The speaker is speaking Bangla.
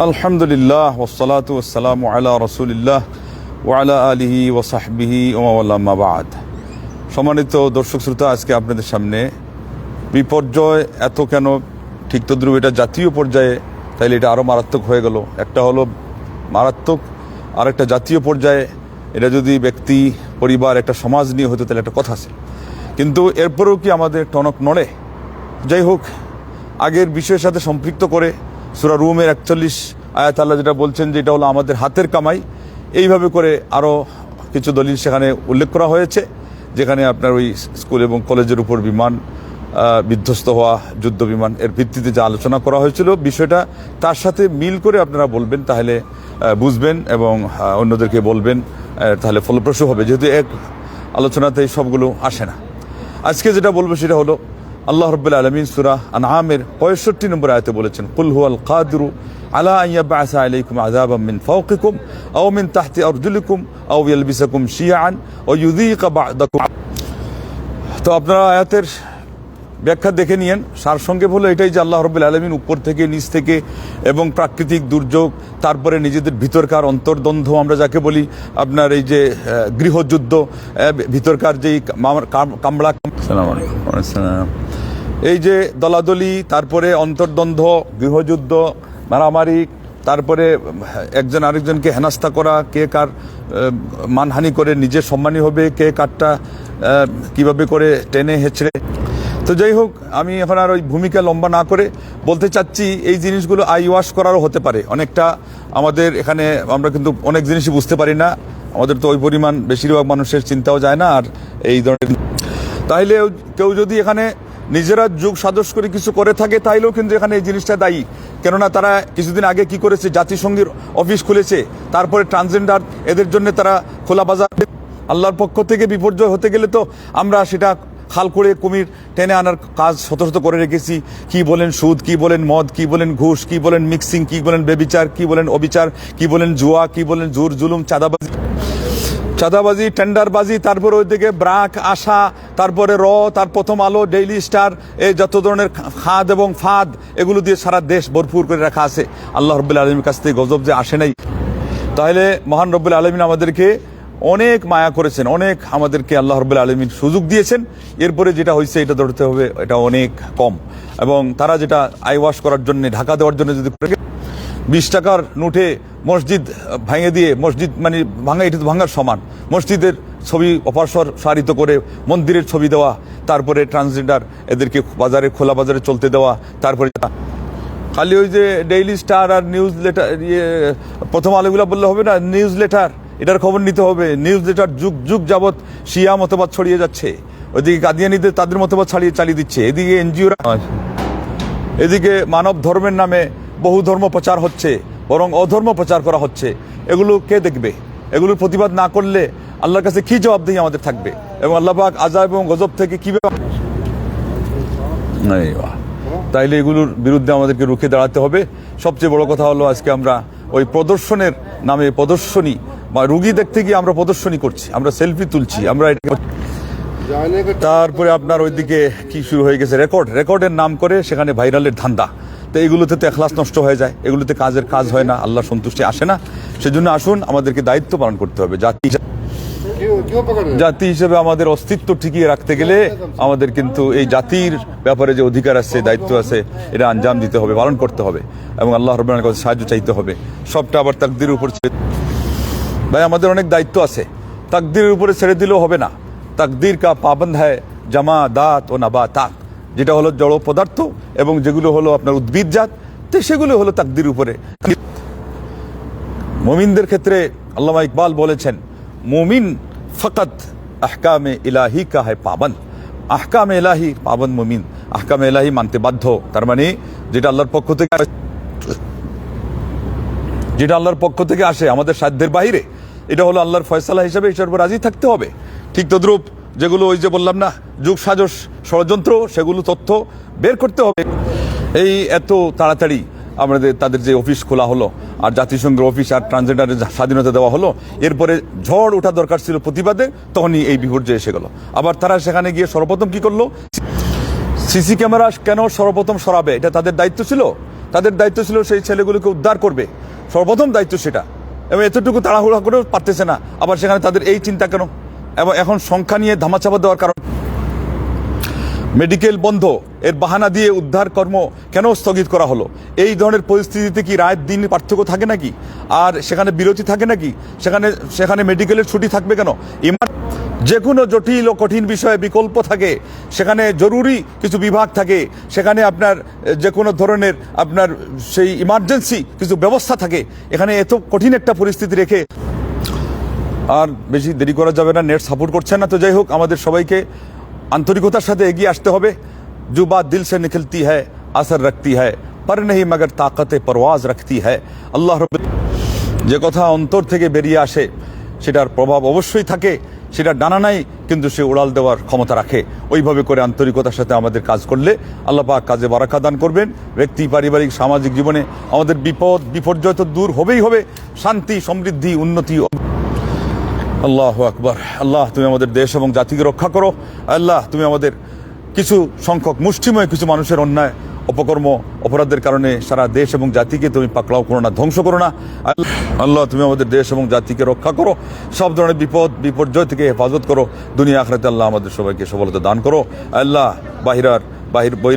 আলহামদুলিল্লাহ ওসালাত ওসালাম আলা রসুলিল্লাহ ওয়ালা আলিহি ওসাহবিহি ওমাবাদ সম্মানিত দর্শক শ্রোতা, আজকে আপনাদের সামনে বিপর্যয় এত কেন? ঠিক তদ্রুপ এটা জাতীয় পর্যায়ে, তাইলে এটা আরও মারাত্মক হয়ে গেল। একটা হলো মারাত্মক আর একটা জাতীয় পর্যায়ে এটা যদি ব্যক্তি, পরিবার, একটা সমাজ নিয়ে হতো, তাহলে একটা কথা আছে। কিন্তু এরপরেও কি আমাদের টনক নড়ে? যাই হোক, আগের বিষয়ের সাথে সম্পৃক্ত করে সুরা রুমের একচল্লিশ আয়াত আল্লাহ যেটা বলছেন যে এটা হলো আমাদের হাতের কামাই। এইভাবে করে আরও কিছু দলিল সেখানে উল্লেখ করা হয়েছে, যেখানে আপনার ওই স্কুল এবং কলেজের উপর বিমান বিধ্বস্ত হওয়া, যুদ্ধ বিমান এর ভিত্তিতে যা আলোচনা করা হয়েছিল বিষয়টা, তার সাথে মিল করে আপনারা বলবেন, তাহলে বুঝবেন এবং অন্যদেরকে বলবেন তাহলে ফলপ্রসূ হবে। যেহেতু এক আলোচনাতে সবগুলো আসে না। আজকে যেটা বলব সেটা হলো আল্লাহ রব্বুল আলমিন সুরা আনআমের পঁয়ষট্টি নম্বর আয়তে বলেছেন, কুল হুয়াল কাদিরু আলা আইয়া বাসা আলাইকুম আযাবাম মিন ফাওকিকুম আও মিন তাহতি আরজুলিকুম আও ইয়ালবিসাকুম শিয়াআন ও ইউযীকা বা'দাকুম। তো আপনারা আয়াতের ব্যাখ্যা দেখে নিয়েন। সারসংক্ষেপ হলো এটাই যে আল্লাহ রব্বুল আলমিন উপর থেকে, নিচ থেকে এবং প্রাকৃতিক দুর্যোগ, তারপরে নিজেদের ভিতরকার অন্তর্দ্বন্দ্ব, আমরা যাকে বলি আপনার এই যে গৃহযুদ্ধ ভিতরকার যেই কাম- কাম- কামড়া। এই যে দলাদলি, তারপরে অন্তর্দ্বন্দ্ব, গৃহযুদ্ধ, মারামারি, তারপরে একজন আরেকজনকে হেনাস্তা করা, কে কার মানহানি করে নিজে সম্মানী হবে, কে কারটা কীভাবে করে টেনে হেঁচড়ে। তো যাই হোক, আমি এখন আর ওই ভূমিকা লম্বা না করে বলতে চাচ্ছি, এই জিনিসগুলো আই ওয়াশ করারও হতে পারে। অনেকটা আমাদের এখানে আমরা কিন্তু অনেক জিনিসই বুঝতে পারি না। আমাদের তো ওই পরিমাণ বেশিরভাগ মানুষের চিন্তাও যায় না, আর এই ধরনের তাইলে কেউ যদি এখানে নিজেরা যুগ সাদস করে কিছু করে থাকে, তাইলেও কিন্তু এখানে এই জিনিসটা দায়ী। কেননা তারা কিছুদিন আগে কি করেছে? জাতিসংঘের অফিস খুলেছে। তারপরে ট্রান্সজেন্ডার, এদের জন্য তারা খোলা বাজার আল্লাহর পক্ষ থেকে বিপর্যয় হতে গেলে তো আমরা সেটা খাল করে কুমির টেনে আনার কাজ শত শত করে রেখেছি। কি বলেন সুদ, কি বলেন মদ, কি বলেন ঘুষ, কি বলেন মিক্সিং, কি বলেন বেবিচার, কি বলেন অবিচার, কি বলেন জুয়া, কি বলেন জোর, জুলুম, চাঁদাবাজি। চাঁদাবাজি, টেন্ডারবাজি, তারপরে ওইদিকে ব্রাক, আশা, তারপরে র, তার প্রথম আলো, ডেইলি স্টার, এই যত ধরনের খাদ এবং ফাদ, এগুলো দিয়ে সারা দেশ ভরপুর করে রাখা আছে। আল্লাহ রব্বুল আলমীর কাছ থেকে গজব যে আসে নাই, তাহলে মহান রব্বুল আলমিন আমাদেরকে অনেক মায়া করেছেন, অনেক আমাদেরকে আল্লাহ রব্বুল আলমিন সুযোগ দিয়েছেন। এরপরে যেটা হয়েছে এটা ধরতে হবে, এটা অনেক কম। এবং তারা যেটা আই ওয়াশ করার জন্য, ঢাকা দেওয়ার জন্য যদি বিশ টাকার নোটে মসজিদ ভাঙে দিয়ে, মসজিদ মানে ভাঙা, এটা তো ভাঙার সমান। মসজিদের ছবি অপাসর সারিত করে মন্দিরের ছবি দেওয়া, তারপরে ট্রান্সজেন্ডার এদেরকে বাজারে, খোলা বাজারে চলতে দেওয়া, তারপরে খালি ওই যে ডেইলি স্টার আর নিউজ লেটার ইয়ে প্রথম আলোগুলো বললে হবে না? নিউজ লেটার এটার খবর নিতে হবে। নিউজ লেটার যুগ যুগ যাবৎ শিয়া মতবাদ ছড়িয়ে যাচ্ছে। ওইদিকে কাদিয়ানিদের তাদের মতবাদ ছাড়িয়ে, চালিয়ে দিচ্ছে। এদিকে এনজিওরা, এদিকে মানব ধর্মের নামে বহু ধর্ম প্রচার হচ্ছে, বরং অধর্ম প্রচার করা হচ্ছে। এগুলো কে দেখবে? এগুলোর প্রতিবাদ না করলে আল্লাহর কাছে কি জবাব দিয়ে আমাদের থাকবে? এবং আল্লাহবাক আজাব এবং গজব থেকে কি তাইলে এগুলোর বিরুদ্ধে আমাদেরকে রুখে দাঁড়াতে হবে। সবচেয়ে বড় কথা হলো আজকে আমরা ওই প্রদর্শনের নামে প্রদর্শনী বা রুগী দেখতে গিয়ে আমরা প্রদর্শনী করছি, আমরা সেলফি তুলছি, আমরা তারপরে আপনার ওইদিকে কি শুরু হয়ে গেছে? রেকর্ড। রেকর্ডের নাম করে সেখানে ভাইরালের ধান্দা। তো এগুলোতে তো এখলাস নষ্ট হয়ে যায় এগুলোতে কাজের কাজ হয় না আল্লাহ সন্তুষ্টি আসে না। সেজন্য আসুন আমাদেরকে দায়িত্ব পালন করতে হবে। জাতি জাতি হিসেবে আমাদের অস্তিত্ব টিকিয়ে রাখতে গেলে আমাদের কিন্তু এই জাতির ব্যাপারে যে অধিকার আছে দায়িত্ব আছে এটা আঞ্জাম দিতে হবে পালন করতে হবে। এবং আল্লাহ রবানের কাছে সাহায্য চাইতে হবে। সবটা আবার তাকদির উপর ভাই আমাদের অনেক দায়িত্ব আছে। তাকদির উপরে ছেড়ে দিলেও হবে না। তাকদির কা পাবন্ধ হ্যায় জামা দাঁত ও নাবা তাক যেটা হলো জড় পদার্থ এবং যেগুলো হলো আপনার উদ্ভিদজাত তো সেগুলো হলো তাকদির উপরে। মমিনদের ক্ষেত্রে আল্লামা ইকবাল বলেছেন, মমিন ফকত আহকামে ইলাহি কা পাবন। আহকামে ইলাহি পাবন মমিন। আহকামে এলাহি মানতে বাধ্য। তার মানে যেটা আল্লাহর পক্ষ থেকে যেটা আল্লাহর পক্ষ থেকে আসে আমাদের সাধ্যের বাইরে এটা হলো আল্লাহর ফয়সালা হিসাবে উপর রাজি থাকতে হবে। ঠিক তদ্রূপ যেগুলো ওই যে বললাম না, যুগ সাজস ষড়যন্ত্র, সেগুলো তথ্য বের করতে হবে। এই এত তাড়াতাড়ি আমাদের তাদের যে অফিস খোলা হলো, আর জাতিসংঘের অফিস আর ট্রান্সজেন্ডারের স্বাধীনতা দেওয়া হলো, এরপরে ঝড় ওঠা দরকার ছিল প্রতিবাদে, তখনই এই বিপর্যয় এসে গেল। আবার তারা সেখানে গিয়ে সর্বপ্রথম কি করল? সিসি ক্যামেরা কেন সর্বপ্রথম সরাবে? এটা তাদের দায়িত্ব ছিল। তাদের দায়িত্ব ছিল সেই ছেলেগুলোকে উদ্ধার করবে। সর্বপ্রথম দায়িত্ব সেটা। এবং এতটুকু তাড়াহুড়া করেও পারতেছে না। আবার সেখানে তাদের এই চিন্তা কেন এবং এখন সংখ্যা নিয়ে ধামাচাপা দেওয়ার কারণ। মেডিকেল বন্ধ, এর বাহানা দিয়ে উদ্ধার কর্ম কেন স্থগিত করা হলো? এই ধরনের পরিস্থিতিতে কি রায়ের দিন পার্থক্য থাকে নাকি? আর সেখানে বিরতি থাকে নাকি? সেখানে সেখানে মেডিকেলের ছুটি থাকবে কেন? ইমার যে কোনো জটিল ও কঠিন বিষয়ে বিকল্প থাকে। সেখানে জরুরি কিছু বিভাগ থাকে। সেখানে আপনার যে কোনো ধরনের আপনার সেই ইমার্জেন্সি কিছু ব্যবস্থা থাকে। এখানে এত কঠিন একটা পরিস্থিতি রেখে আর বেশি দেরি করা যাবে না, নেট সাপোর্ট করছে না। তো যাই হোক, আমাদের সবাইকে আন্তরিকতার সাথে এগিয়ে আসতে হবে। যু বা দিল সে নিখলতি হ্যায়, আসর রাখতি হ্যায়, পর নেই মগর তাকতে পরওয়াজ রাখতি হ্যায়। আল্লাহ রব যে কথা অন্তর থেকে বেরিয়ে আসে, সেটার প্রভাব অবশ্যই থাকে। সেটা ডানা নাই, কিন্তু সে উড়াল দেওয়ার ক্ষমতা রাখে। ওইভাবে করে আন্তরিকতার সাথে আমাদের কাজ করলে আল্লাহ পাক কাজে বারাকা দান করবেন। ব্যক্তি, পারিবারিক, সামাজিক জীবনে আমাদের বিপদ, বিপর্যয় তো দূর হবেই হবে। শান্তি, সমৃদ্ধি, উন্নতি আল্লাহ আকবর। আল্লাহ, তুমি আমাদের দেশ এবং জাতিকে রক্ষা করো। আল্লাহ, তুমি আমাদের কিছু সংখ্যক মুষ্টিময় কিছু মানুষের অন্যায়, অপকর্ম, অপরাধের কারণে সারা দেশ এবং জাতিকে তুমি পাকড়াও করো না, ধ্বংস করো না। আল্লাহ- তুমি আমাদের দেশ এবং জাতিকে রক্ষা করো। সব ধরনের বিপদ, বিপর্যয় থেকে হেফাজত করো। দুনিয়া, আখরাতে আল্লাহ আমাদের সবাইকে সফলতা দান করো। আল্লাহ, বাহিরার বাহির বই